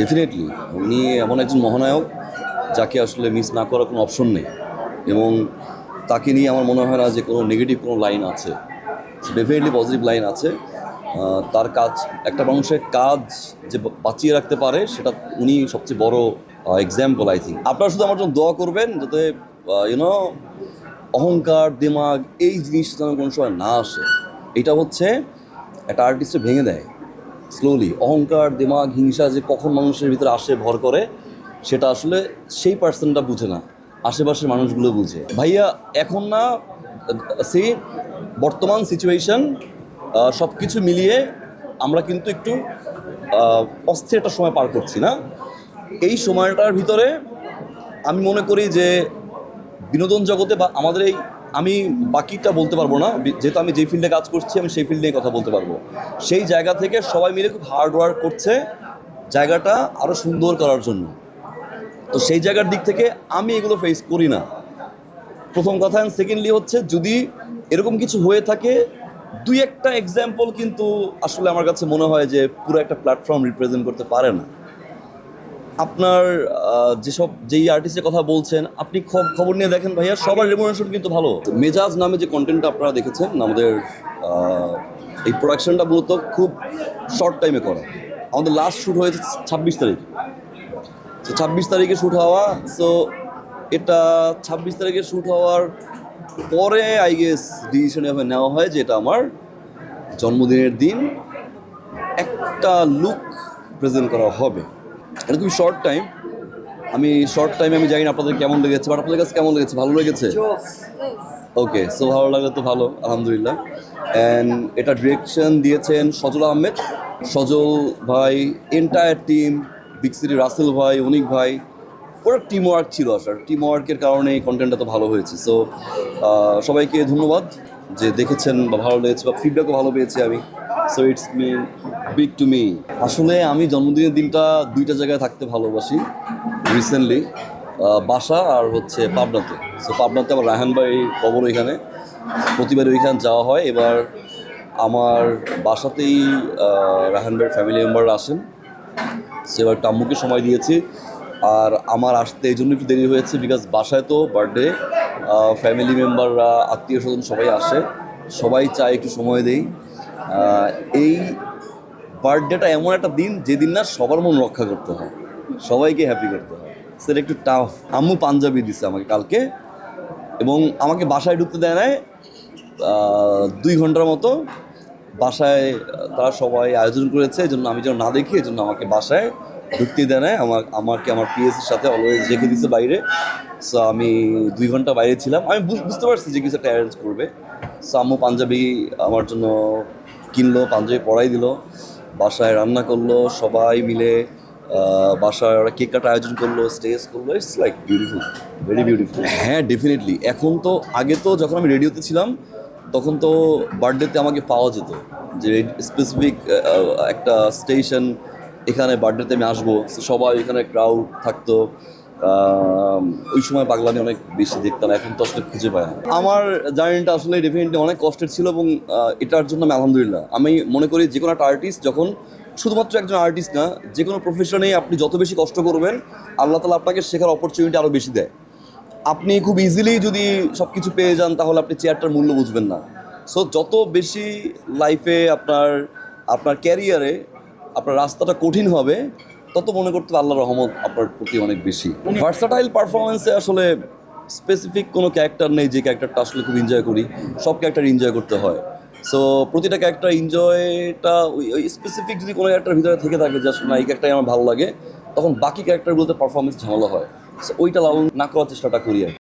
Definitely উনি এমন একজন মহানায়ক যাকে আসলে মিস না করার কোনো অপশন নেই এবং তাকে নিয়ে আমার মনে হয় না যে কোনো নেগেটিভ কোনো লাইন আছে। ডেফিনেটলি পজিটিভ লাইন আছে। তার কাজ, একটা মানুষের কাজ যে বাঁচিয়ে রাখতে পারে সেটা উনি সবচেয়ে বড় এক্সাম্পল আই থিঙ্ক আপনারা শুধু আমার জন্য দোয়া করবেন যাতে ইউনো অহংকার, দিমাগ, এই জিনিসটা যেন কোনো সময় না আসে। এটা হচ্ছে একটা আর্টিস্টে ভেঙে দেয়। স্লোলি অহংকার, দিমাগ, হিংসা যে কখন মানুষের ভিতরে আসে, ভর করে, সেটা আসলে সেই পার্সনটা বুঝে না। আশেপাশের মানুষগুলো বুঝে। ভাইয়া, এখন না, সে বর্তমান সিচুয়েশন সব কিছু মিলিয়ে আমরা কিন্তু একটু অস্থির একটা সময় পার করছি না। এই সময়টার ভিতরে আমি মনে করি যে, বিনোদন জগতে বা আমাদের এই আমি বাকিটা বলতে পারব না। যেহেতু আমি যেই ফিল্ডে কাজ করছি, আমি সেই ফিল্ড কথা বলতে পারব। সেই জায়গা থেকে সবাই মিলে খুব হার্ড ওয়ার্ক করছে জায়গাটা আরও সুন্দর করার জন্য। তো সেই জায়গার দিক থেকে আমি এগুলো ফেস করি না। প্রথম কথা অ্যান্ড সেকেন্ডলি হচ্ছে যদি এরকম কিছু হয়ে থাকে, দুই একটা এক্সাম্পল কিন্তু আসলে আমার কাছে মনে হয় যে পুরো একটা প্ল্যাটফর্ম রিপ্রেজেন্ট করতে পারে না। আপনার যেসব যেই আর্টিস্টের কথা বলছেন, আপনি খব- খবর নিয়ে দেখেন ভাইয়া, সবার রেমুনেশন কিন্তু ভালো। মেজাজ নামে যে কন্টেন্টটা আপনারা দেখেছেন, আমাদের এই প্রোডাকশনটা মূলত খুব শর্ট টাইমে করা। আমাদের লাস্ট শ্যুট হয়েছে ছাব্বিশ তারিখে। তো ছাব্বিশ তারিখে শ্যুট হওয়া সো এটা ছাব্বিশ তারিখে শ্যুট হওয়ার পরে আই গেস ডিসিশন এভাবে নেওয়া হয় যে এটা আমার জন্মদিনের দিন একটা লুক প্রেজেন্ট করা হবে। এটা খুবই শর্ট টাইম আমি শর্ট টাইমে আমি জানি না আপনাদের কেমন লেগেছে বাট আপনাদের কাছে কেমন লেগেছে? ভালো লেগেছে? ওকে সো ভালো লাগলে তো ভালো, আলহামদুলিল্লাহ। অ্যান্ড এটা ডিরেকশন দিয়েছেন সজল আহমেদ। সজল ভাই entire team big city Russell ভাই অনিক ভাই, ওরা টিম ওয়ার্ক ছিল আসার টিম ওয়ার্কের কারণে কন্টেন্টটা তো ভালো হয়েছে। সো সবাইকে ধন্যবাদ। যে দেখেছেন বা ভালো লেগেছে বা ফিডব্যাকও ভালো পেয়েছি আমি। So it's me big to me আসলে আমি জন্মদিনের দিনটা দুইটা জায়গায় থাকতে ভালোবাসি রিসেন্টলি বাসা আর হচ্ছে পাবনাতে। সো পাবনাতে আমার রাহান কবর ওইখানে। প্রতিবার ওইখানে যাওয়া হয়। এবার আমার বাসাতেই রাহান ফ্যামিলি মেম্বাররা আসেন। সো এবার টাম্মুকে সময় দিয়েছি। আর আমার আসতে এই জন্য একটু দেরি হয়েছে বিকজ বাসায় তো বার্থডে ফ্যামিলি মেম্বাররা আত্মীয় স্বজন সবাই আসে। সবাই চায় একটু সময় দেই। এই বার্থডেটা এমন একটা দিন, যেদিন না সবার মন রক্ষা করতে হয়। সবাইকে হ্যাপি করতে হয়। সেটা একটু টাফ আম্মু পাঞ্জাবি দিছে আমাকে কালকে এবং আমাকে বাসায় ঢুকতে দেয় নাই। দুই ঘণ্টার মতো বাসায় তারা সবাই আয়োজন করেছে। এই জন্য আমি যেন না দেখি এই জন্য আমাকে বাসায় ঢুকতে দেয় নাই। আমার আমাকে আমার পিএসির সাথে অলওয়েজ রেখে দিছে বাইরে। সো আমি দুই ঘণ্টা বাইরে ছিলাম। আমি বুঝ- বুঝতে পারছি যে কিছু একটা অ্যারেঞ্জ করবে। সো আম্মু পাঞ্জাবি আমার জন্য কিনলো, পাঞ্জাবি পরাই দিল। বাসায় রান্না করল, সবাই মিলে বাসায় ওরা কেক কাটা আয়োজন করল স্টেজ করল। It's like beautiful very beautiful হ্যাঁ ডেফিনেটলি এখন তো, আগে তো যখন আমি রেডিওতে ছিলাম, তখন তো বার্থডেতে আমাকে পাওয়া যেত। যে স্পেসিফিক একটা স্টেশন এখানে বার্থডেতে আমি আসব। সবাই এখানে ক্রাউড থাকতো। ওই সময় পাগলামি অনেক বেশি দেখতাম, এখন তো আসলে খুঁজে পায় না। আমার জার্নিটা আসলে ডেফিনেটলি অনেক কষ্টের ছিল এবং এটার জন্য আমি আলহামদুলিল্লাহ, আমি মনে করি যে কোনো একটা আর্টিস্ট যখন শুধুমাত্র একজন আর্টিস্ট না, যে কোনো প্রফেশনে আপনি যত বেশি কষ্ট করবেন, আল্লাহ তালা আপনাকে শেখার অপরচুনিটি আরও বেশি দেয়। আপনি খুব ইজিলি যদি সব কিছু পেয়ে যান, তাহলে আপনি চেয়ারটার মূল্য বুঝবেন না। সো যত বেশি লাইফে আপনার আপনার ক্যারিয়ারে আপনার রাস্তাটা কঠিন হবে, তত মনে করতে হবে আল্লাহর রহমত আপনার প্রতি অনেক বেশি। ভার্সাটাইল পারফরমেন্সে আসলে স্পেসিফিক কোনো ক্যারেক্টার নেই, যে ক্যারেক্টারটা আসলে খুব এনজয় করি, সব ক্যারেক্টার এনজয় করতে হয়। সো প্রতিটা ক্যারেক্টার এনজয়টা ওই ওই স্পেসিফিক যদি কোনো ক্যারেক্টার ভিতরে থেকে থাকে যে আসলে না, এই ক্যারেক্টারই আমার ভালো লাগে, তখন বাকি ক্যারেক্টারগুলোতে পারফরমেন্স ঝামেলা হয়। সো ওইটা লালন না করার চেষ্টাটা করি আর।